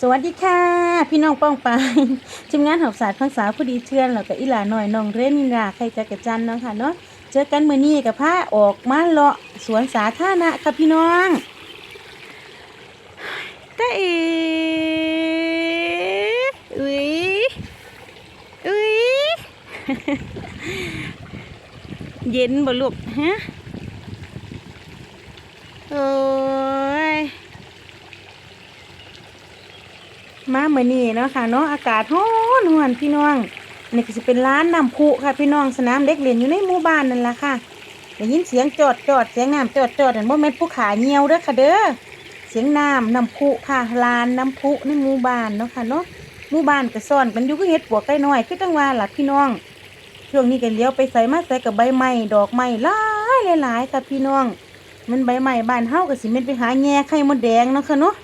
สวัสดีค่ะ พี่น้องป้องปายทีมงานหอบศาสตร์พังษาวผู้ดีเทือนแล้วก็อีหลาหน่อยน้องเรนนิลาใครจะกระจันเนาะค่ะเนาะเจอกันมื้อนี้กับผ้าออกมาเลาะสวนสาธารณะค่ะพี่น้องตาเออุ้ยอุ้ยเย็นบ่ลูกฮะโอ้ย มาเมื่อนี้เนาะค่ะเนาะอากาศร้อนร้อนพี่น้องนี่ก็จะเป็นร้านน้ำพุค่ะพี่น้องสนามเด็กเล่นอยู่ในหมู่บ้านนั่นแหละค่ะได้ยินเสียงจอดจอดเสียงน้ำจอดจอดอันบ่แม่นผู้ขาเหี่ยวเด้อค่ะเด้อเสียงน้ำน้ำพุค่ะลานน้ำพุในหมู่บ้านเนาะค่ะเนาะหมู่บ้านก็ซ่อนกันอยู่ก็เฮ็ดปวกไก่น้อยคือจังว่าล่ะพี่น้องช่วงนี้ก็เลี้ยวไปใส่มาใส่กับใบไม้ดอกไม้หลายหลายค่ะพี่น้อง มันใบไม้บ้านเฮาก็สิแม่นไปหาแง่ไข่มดแดงเนาะค่ะเนาะ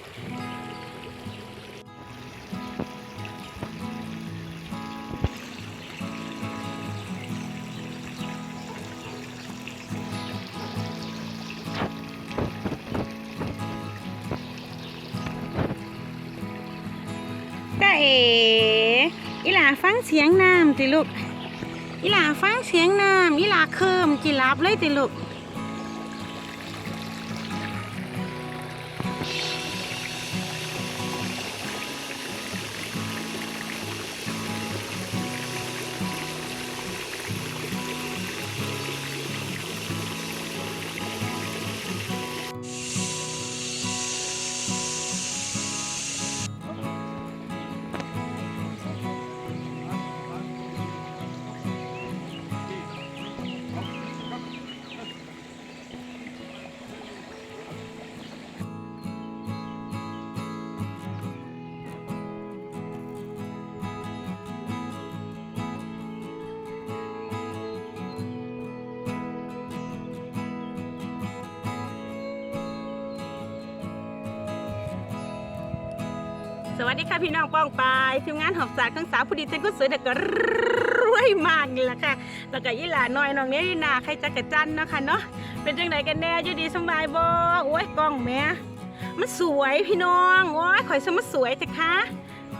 ฟังเสียงน้ำติลูกอีหลาฟังเสียงน้ำอีหลาเคิมจิลับเลยติลูก สวัสดีค่ะพี่น้องป้องปายทีมงานหอบสารข้างสาวผู้ดีเต้นก็สวยแต่ก็รวยมากนี่แหละค่ะแล้วก็ยี่หลาน้อยน้องเนี้ยดีนาใครจะกระจันเนาะค่ะเนาะเป็นจังไหนกันแน่อยู่ดีสบายบ่โอ้ยกล้องแม่มันสวยพี่น้องโอ้ยข่อยสมันสวยแต่คะ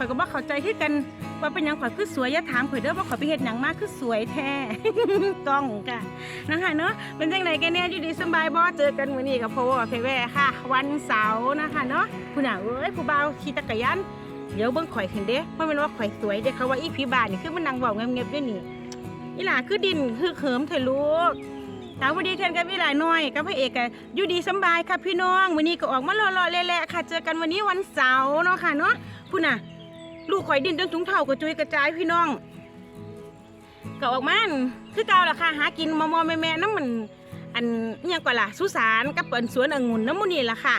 ข่อยก็บ่เข้าใจคือกันว่าเป็นหยังข่อยคือสวยอย่าถามข่อยเด้อว่าข่อยไปเฮ็ดหยังมาคือสวยแท้กล้องค่ะนะคะเนาะเป็นจังไหนกันแน่อยู่ดีสำบายบ่เจอกันมื้อนี้กับพ่อว่าเพแว่ค่ะ วันเสาร์นะคะเนาะผู้น่ะเอ้ยผู้บ่าวขี่จักรยานเดี๋ยวเบิ่งข่อยขึ้นเด้เพราะมันว่าข่อยสวยเด้เขาว่าอีผีบานนี่คือมันนั่งเว้าเงียบๆด้วยนี่อีหล่าคือดินคือเขิมเถอะลูกถามพอดีเทนกับอีหล่าน้อยกับพระเอกอะอยู่ดีสบายค่ะพี่น้อง วันนี้ก็ออกมาหล่อๆเละๆค่ะ เจอกันวันนี้วันเสาร์เนาะค่ะเนาะพูน่ะ ลูกข่อยดินจนถุงเท้ากระจุยกระจายพี่น้องก็ออกมานคือเก่าล่ะค่ะหากินมอมอแม่ๆน้ำมัน อันอิหยังก่อนล่ะสุสานกับเปิ่นสวนองุ่นน้ำมูนี่ล่ะค่ะ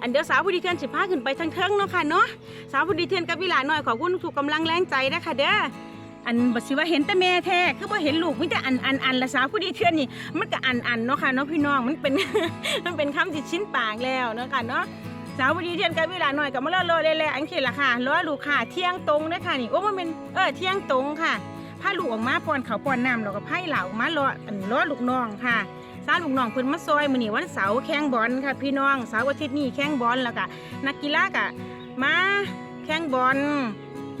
อันเดี๋ยวสาวผู้ดีเทียนสิพาขึ้นไปทางเทิงเนาะค่ะเนาะสาวผู้ดีเทียนกับวิหลาหน่อยขอคุณถูกกำลังแรงใจนะคะเด้ออันบัสิว่าเห็นแต่แม่แท้คือว่าเห็นลูกมิแต่อันอันอันละสาวผู้ดีเทียนนี่มันก็อันอันเนาะค่ะเนาะพี่น้องมันเป็นมันเป็นคำติดชิ้นปากแล้วเนาะค่ะเนาะ สาวผู้ดีเทียนกับวิลาหน่อยกับมาเล่อเลยๆอันเขียนละค่ะล้อลูกค่ะเที่ยงตรงเด้อค่ะนี่โอ้มันเป็นเออเที่ยงตรงค่ะพาลูกออกมาป้อนเขาวป้อนน้ำแล้วก็ไผ่เหล่ามาล้ออันล้อลูกน้องค่ะซาลูกน้องเพิ่นมาซอยมื้อนี้วันเสาร์แข่งบอลค่ะ พี่น้องเสาร์อาทิตย์นี้แข่งบอลแล้วก็นักกีฬาก็มาแข่งบอล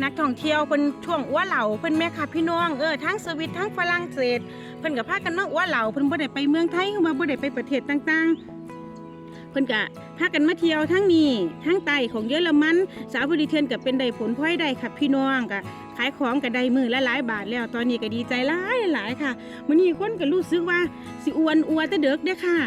นักท่องเที่ยวเพิ่นช่วงอ้วเหล่าเพิ่นแม่ค่ะพี่น้องเออทั้งสวิตทั้งฝรั่งเศสเพิ่นก็พากันมาอ้วเหล่าเพิ่นบ่ได้ไปเมืองไทยคือว่าบ่ได้ไปประเทศต่างๆ เพิ่นก็พากันมาเที่ยวทั้งนี้ทั้งใต้ของเยอรมันสาวบริเทนก็เป็นได้ผลพลอยได้ค่ะพี่น้องก็ขายของก็ได้มือละหลายบาทแล้วตอนนี้ก็ดีใจหลายหลายค่ะมื้อนี้คนก็รู้สึกว่าสิอ้วนอัวแต่เด็กเด้อค่ะ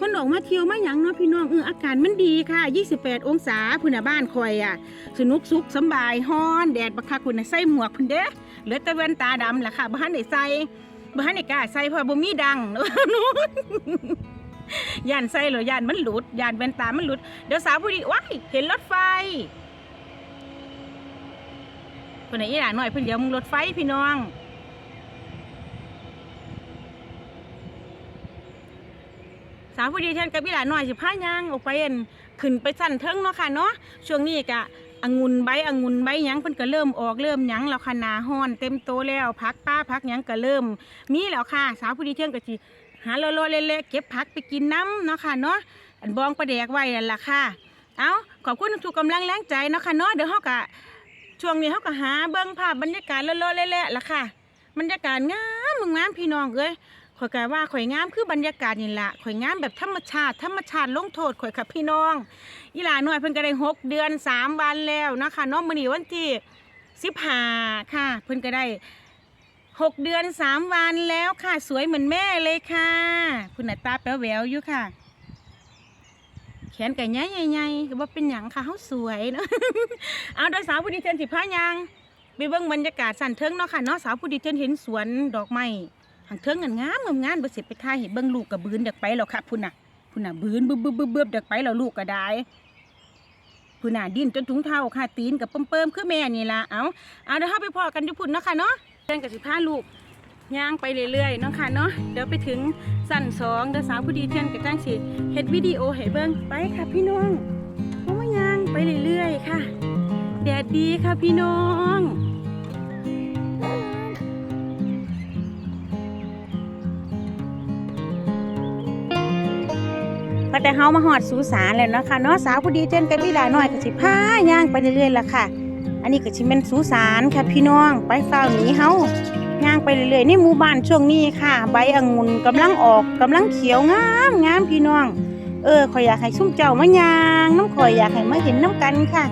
คนออกมาเที่ยวมาหยังเนาะพี่น้องเอออากาศมันดีค่ะ 28 องศาพุ่นน่ะบ้านคอยอะ สนุกสุขสบายฮ้อนแดดบักคักพุ่นะใส่หมวกพุ่นเด้อเหลือแต่แว่นตาดำล่ะค่ะบ่ทันได้ใส่บ่ทันได้กล้าใส่เพราะบ่มีดัง ย่านใส่เหรอย่านมันหลุดย่านแว่นตามันหลุด เดี๋ยวสาวผู้ดีว้ายเห็นรถไฟคนไหนอีหลาหน่อยเพิ่นเดี๋ยวมึงรถไฟพี่น้อง สาวผู้ดีแทนกับพี่หลานหน่อยสิพายางออกไปอันขึ้นไปสั่นเทิงเนาะค่ะเนาะช่วงนี้กะองุ่นใบองุ่นใบยังเพิ่นก็เริ่มออกเริ่มยังแล้วค่ะนาฮ้อนเต็มโตแล้วพักป้าพักยังก็เริ่ม มีแล้วค่ะ สาวผู้ดีเที่ยงก็สิ หาโลโลเละๆเก็บผักไปกินน้ำเนาะค่ะเนาะอันบองประแดกไว้นั่นล่ะค่ะ เอาขอบคุณทุกกำลังแรงใจเนาะค่ะเนาะเดี๋ยวเฮากะช่วงนี้เฮาก็หาเบิ่งภาพบรรยากาศเลาะๆแล่ๆล่ะค่ะ บรรยากาศงามงามพี่น้องเอ้ยข่อยกะว่าข่อยงามคือบรรยากาศนี่ล่ะข่อยงามแบบธรรมชาติ ธรรมชาติลงโทษข่อยค่ะพี่น้องอีหลาน้อยเพิ่นก็ได้หกเดือนสามวันแล้วเนาะค่ะเนาะมื้อนี้วันที่15ค่ะ เพิ่นก็ได้ หกเดือนสามวันแล้วค่ะ สวยเหมือนแม่เลยค่ะ คุณหน้าตาแป๋วแหววอยู่ค่ะ แขนไก่ใหญ่ใหญ่ๆก็ว่าเป็นหยังค่ะเขาสวยเนาะเอาโดยสาวผู้ดีเทนสิพายางไปเบิ่งบรรยากาศสั่นเทิงเนาะค่ะเนาะสาวผู้ดีเทนเห็นสวนดอกไม้หางเทิงงานงามงามๆบ่เสร็จไปทายเห็นเบิ่งลูกกับบืนเด็กไปแล้วค่ะพุ่นน่ะพุ่นน่ะบืนบึบบึบบึบบึบเด็กไปแล้วลูกก็ได้พุ่นน่ะดิ้นจนถุงเท้าค่ะตีนกับเปิ่มๆคือแม่นี่ละเอาเอาเดี๋ยวเฮาไปพอกันอยู่พุ่นเนาะค่ะเนาะ เดินกับสิพาลูกย่างไปเรื่อยๆเนาะค่ะเนาะเดี๋ยวไปถึงสั่นสองเดี๋ยวสาวผู้ดีเทนกับจ้างสิเฮ็ดวิดีโอให้เบิ่งไปค่ะพี่น้องเพราะว่ายังไปเรื่อยๆค่ะแดดดีค่ะพี่น้องพอแต่เฮามาหอดสูสารแล้วเนาะค่ะเนาะสาวผู้ดีเจนกับพี่หลาน้อยก็สิพาย่างไปเรื่อยๆล่ะค่ะ อันนี้ก็สิเป็นสูสารค่ะพี่น้องไปเฝ้าวหนีเฮาย่างไปเรื่อยๆในหมู่บ้านช่วงนี้ค่ะ ใบองุ่นกำลังออกกำลังเขียวงามงามพี่น้อง เออข่อยอยากให้ซุ่มเจ้ามาย่างน้ำข่อยอยากให้มาเห็นน้ำกันค่ะ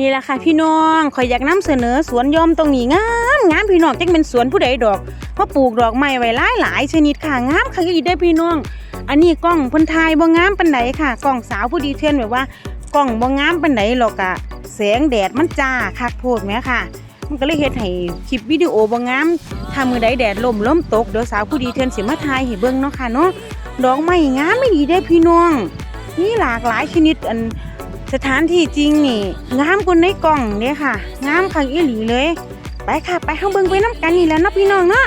นี่แหละค่ะพี่น้องข่อยอยากนำเสนอสวนยอมตรงนี้งามงามพี่น้องจังเป็นสวนผู้ใดดอกเพราะปลูกดอกไม้ไว้หลายหลายชนิดค่ะงามค่ะอีได้พี่น้อง อันนี้กล้องพิ่นถ่ายบ่งามปานใดค่ะกล้องสาวผู้ดีเทือนแบบว่ากล้องบ่งามปานใดหรอกอะแสงแดดมันจ้าคักโพดแหมค่ะ มันก็เลยเฮ็ดให้คลิปวิดีโอบ่งามถ้ามือใดแดดล่มล้มตกเดี๋ยวสาวผู้ดีเทือนสิมาถ่ายให้เบิ่งเนาะค่ะเนาะดอกไม้งามไม่ดีได้พี่น้องมีหลากหลายชนิดอัน สถานที่จริงนี่งามกว่าในกล่องเนี่ยค่ะงามคังอีหลีเลย ไปค่ะ ไปห้องเบิงไปน้ำกันนี่แหล้วเนาะพี่น้องเนาะ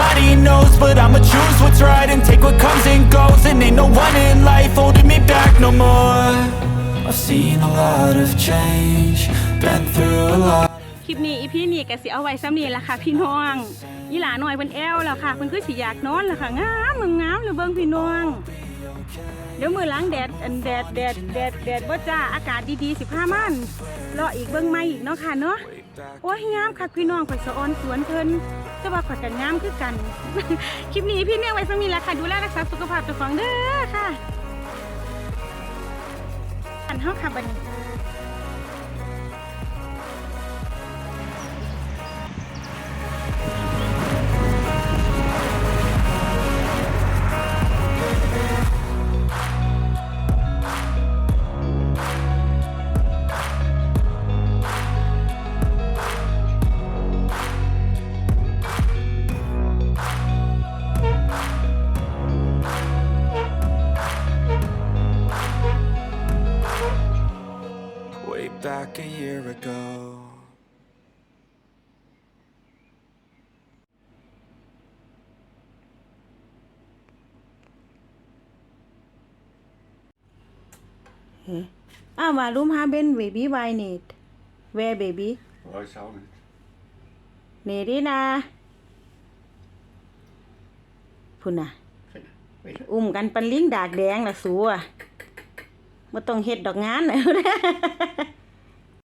Nobody knows But I'ma choose what's right and take what comes and goes And ain't no one in life holding me back no more I've seen a lot of change, been through a lot คลิปนี้อีพี่นี่ก็สิเอาไว้ซ้ำนี่ละค่ะพี่น้องยี่หลาหน่อยเพิ่นแอวแล้วค่ะเพิ่นคือสิอยากนอนแล้วค่ะงามมึงงามเลยเบิ่งพี่น้อง เดี๋ยวมือล้างแดดอันแดดแดดแดดแดดบ่จ้าอากาศดีๆสิพามันรออีกเบิ่งใหม่อีกเนาะค่ะเนาะ โอ้ยงามค่ะพี่น้องข่อยสะออนสวนเพิ่นแต่ว่าข่อยก็งามคือกัน คลิปนี้พี่เนี่ยไว้สักมีแล้วค่ะ ดูแลรักษาสุขภาพเจ้าของเด้อค่ะอันเฮาค่ะบัดนี้ Ah, warum haben Baby Wein nicht? Wer Baby? Weiß auch nicht. นี่ดินะพุ่นน่ะอุ้มกันปันลิงดากแดงน่ะสัวบ่ต้องเฮ็ดดอกงานน่ะ